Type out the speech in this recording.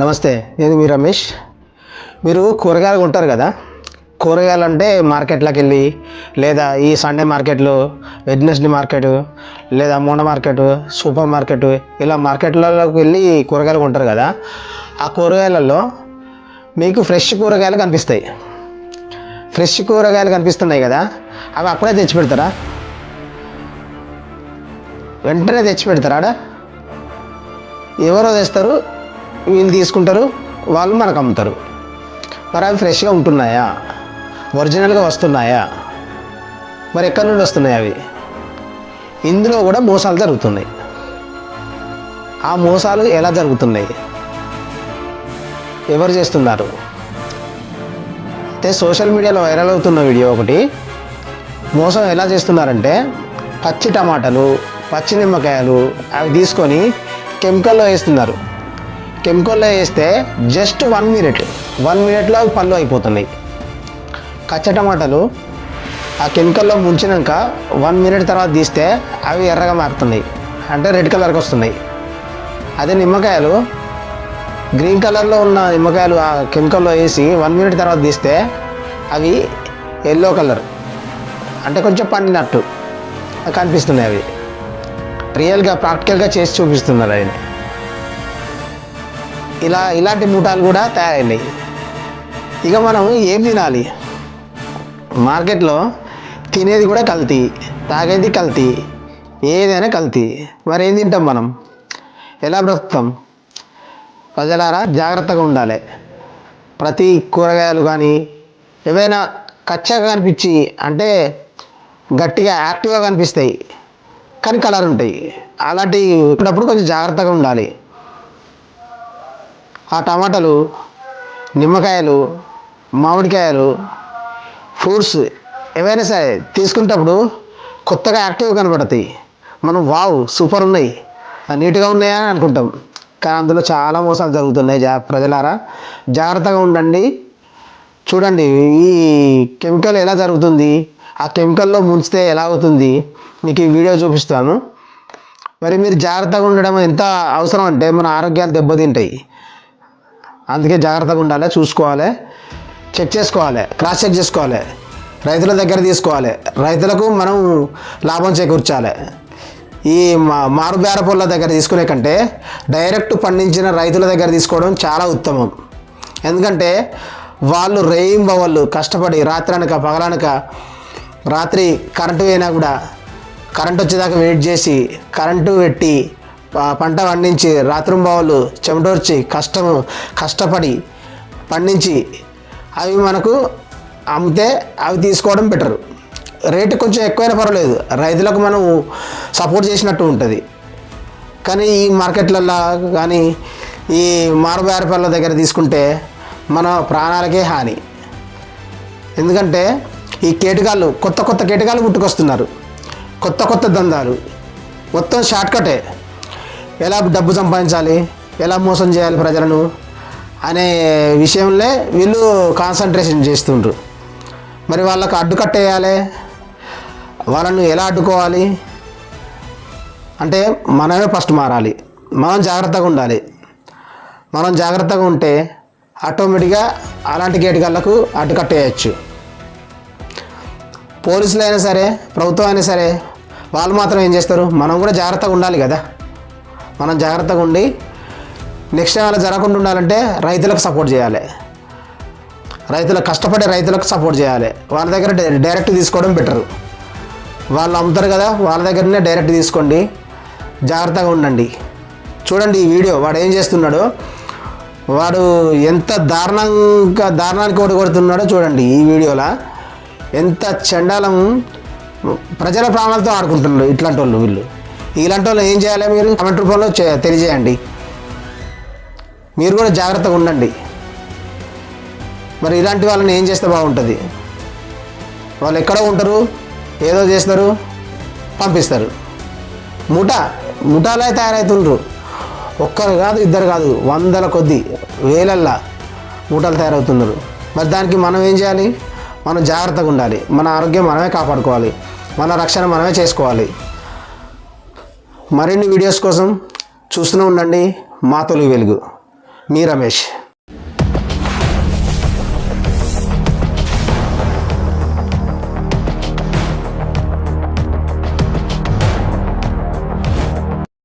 నమస్తే నేను మీ రమేష్. మీరు కూరగాయలు కొంటారు కదా? కూరగాయలు అంటే మార్కెట్లోకి వెళ్ళి లేదా ఈ సండే మార్కెట్లు వెడ్నెస్డే మార్కెట్ లేదా మొండ మార్కెట్ సూపర్ మార్కెట్ ఇలా మార్కెట్లలోకి వెళ్ళి కూరగాయలు కొంటారు కదా? ఆ కూరగాయలలో మీకు ఫ్రెష్ కూరగాయలు కనిపిస్తాయి. ఫ్రెష్ కూరగాయలు కనిపిస్తున్నాయి కదా? అవి అప్పుడే తెచ్చి పెడతారా? వెంటనే తెచ్చి పెడతారా ఎవరో తెస్తారు? వీళ్ళు తీసుకుంటారు? వాళ్ళు మనకు అమ్ముతారు. మరి అవి ఫ్రెష్గా ఉంటున్నాయా? ఒరిజినల్గా వస్తున్నాయా? మరి ఎక్కడి నుండి వస్తున్నాయి అవి? ఇందులో కూడా మోసాలు జరుగుతున్నాయి. ఆ మోసాలు ఎలా జరుగుతున్నాయి? ఎవరు చేస్తున్నారు? అయితే సోషల్ మీడియాలో వైరల్ అవుతున్న వీడియో ఒకటి. మోసం ఎలా చేస్తున్నారంటే పచ్చి టమాటాలు పచ్చి నిమ్మకాయలు అవి తీసుకొని కెమికల్లో వేస్తున్నారు. కెమికల్లో వేస్తే జస్ట్ వన్ మినిట్ వన్ మినిట్లో అవి పళ్ళు అయిపోతున్నాయి. కచ్చ టమాటాలు ఆ కెమికల్లో ముంచినాక వన్ మినిట్ తర్వాత తీస్తే అవి ఎర్రగా మారుతున్నాయి. అంటే రెడ్ కలర్కి వస్తున్నాయి. అదే నిమ్మకాయలు గ్రీన్ కలర్లో ఉన్న నిమ్మకాయలు ఆ కెమికల్లో వేసి వన్ మినిట్ తర్వాత తీస్తే అవి ఎల్లో కలర్ అంటే కొంచెం పండినట్టు కనిపిస్తున్నాయి అవి. రియల్గా ప్రాక్టికల్గా చేసి చూపిస్తున్నారు ఆయన. ఇలా ఇలాంటి మూటాలు కూడా తయారైనాయి. ఇక మనం ఏం తినాలి? మార్కెట్లో తినేది కూడా కల్తీ తాగేది కల్తీ ఏదైనా కల్తీ. మరి ఏం తింటాం మనం? ఎలా బ్రతుకుతాం? ప్రజలారా జాగ్రత్తగా ఉండాలి. ప్రతి కూరగాయలు కానీ ఏవైనా కచ్చగా కనిపించి అంటే గట్టిగా యాక్టివ్గా కనిపిస్తాయి కానీ కలర్ ఉంటాయి. అలాంటి ఉన్నప్పుడు కొంచెం జాగ్రత్తగా ఉండాలి. ఆ టమాటాలు నిమ్మకాయలు మామిడికాయలు ఫ్రూట్స్ ఏవైనా సరే తీసుకునేటప్పుడు కొత్తగా యాక్టివ్గా కనబడతాయి. మనం వావ్ సూపర్ ఉన్నాయి. నీట్గా ఉన్నాయా అని అనుకుంటాం. కానీ అందులో చాలా మోసాలు జరుగుతున్నాయి. జా ప్రజలారా జాగ్రత్తగా ఉండండి. చూడండి ఈ కెమికల్ ఎలా జరుగుతుంది ఆ కెమికల్లో ముంచితే ఎలా అవుతుంది మీకు ఈ వీడియో చూపిస్తాను. మరి మీరు జాగ్రత్తగా ఉండడం ఎంత అవసరం అంటే మన ఆరోగ్యాలు దెబ్బతింటాయి. అందుకే జాగ్రత్తగా ఉండాలి చూసుకోవాలి చెక్ చేసుకోవాలి క్రాస్ చెక్ చేసుకోవాలి రైతుల దగ్గర తీసుకోవాలి. రైతులకు మనం లాభం చేకూర్చాలి. ఈ మా మారు బేర పొల దగ్గర తీసుకునే కంటే డైరెక్ట్ పండించిన రైతుల దగ్గర తీసుకోవడం చాలా ఉత్తమం. ఎందుకంటే వాళ్ళు రేయింబవళ్ళు కష్టపడి రాత్రనక పగలనక రాత్రి కరెంటు పోయినా కూడా కరెంట్ వచ్చేదాకా వెయిట్ చేసి కరెంటు పెట్టి పంట పండించి రాత్రింబావులు చెమటోర్చి కష్టము కష్టపడి పండించి అవి మనకు అమ్మితే అవి తీసుకోవడం బెటర్ రేటు కొంచెం ఎక్కువైనా పర్వాలేదు. రైతులకు మనం సపోర్ట్ చేసినట్టు ఉంటుంది. కానీ ఈ మార్కెట్లల్లో కానీ ఈ మారుబేరపల్ల దగ్గర తీసుకుంటే మన ప్రాణాలకే హాని. ఎందుకంటే ఈ కేటకాలు కొత్త కొత్త కేటకాలు పుట్టుకొస్తున్నారు. కొత్త కొత్త దందాలు. మొత్తం షార్ట్కటే. ఎలా డబ్బు సంపాదించాలి? ఎలా మోసం చేయాలి ప్రజలను? అనే విషయంలో వీళ్ళు కాన్సన్ట్రేషన్ చేస్తుండ్రు. మరి వాళ్ళకు అడ్డుకట్టేయాలి వాళ్ళను ఎలా అడ్డుకోవాలి? అంటే మనమే ఫస్ట్ మారాలి. మనం జాగ్రత్తగా ఉండాలి. మనం జాగ్రత్తగా ఉంటే ఆటోమేటిక్గా అలాంటి కేటగాళ్ళకు అడ్డుకట్టేయచ్చు పోలీసులు అయినా సరే ప్రభుత్వం అయినా సరే వాళ్ళు మాత్రం ఏం చేస్తారు? మనం కూడా జాగ్రత్తగా ఉండాలి కదా. మనం జాగ్రత్తగా ఉండి నెక్స్ట్ టైం అలా జరగకుండా ఉండాలంటే రైతులకు సపోర్ట్ చేయాలి. రైతులకు కష్టపడే రైతులకు సపోర్ట్ చేయాలి. వాళ్ళ దగ్గర డైరెక్ట్ తీసుకోవడం బెటరు. వాళ్ళు అమ్ముతారు కదా వాళ్ళ దగ్గరనే డైరెక్ట్ తీసుకోండి. జాగ్రత్తగా ఉండండి. చూడండి ఈ వీడియో వాడు ఏం చేస్తున్నాడో? వాడు ఎంత దారుణంగా దారుణానికి ఓడి కొడుతున్నాడో చూడండి ఈ వీడియోలో. ఎంత చండాలం ప్రజల ప్రాణాలతో ఆడుకుంటున్నారు ఇట్లాంటి వాళ్ళు వీళ్ళు. ఇలాంటి వాళ్ళు ఏం చేయాలి మీరు? కమెంట్ రూపంలో చే- తెలియజేయండి. మీరు కూడా జాగ్రత్తగా ఉండండి. మరి ఇలాంటి వాళ్ళని ఏం చేస్తే బాగుంటుంది? వాళ్ళు ఎక్కడో ఉంటారు ఏదో చేస్తారు పంపిస్తారు. ముఠ ముఠాలే తయారవుతుండ్రు ఒక్కరు కాదు ఇద్దరు కాదు వందల కొద్ది వేలల్లా మూటలు తయారవుతున్నారు. మరి దానికి మనం ఏం చేయాలి? మనం జాగ్రత్తగా ఉండాలి. మన ఆరోగ్యం మనమే కాపాడుకోవాలి. మన రక్షణ మనమే చేసుకోవాలి. మరిన్ని వీడియోస్ కోసం చూస్తూనే ఉండండి. మా తొలి వెలుగు. మీ రమేష్.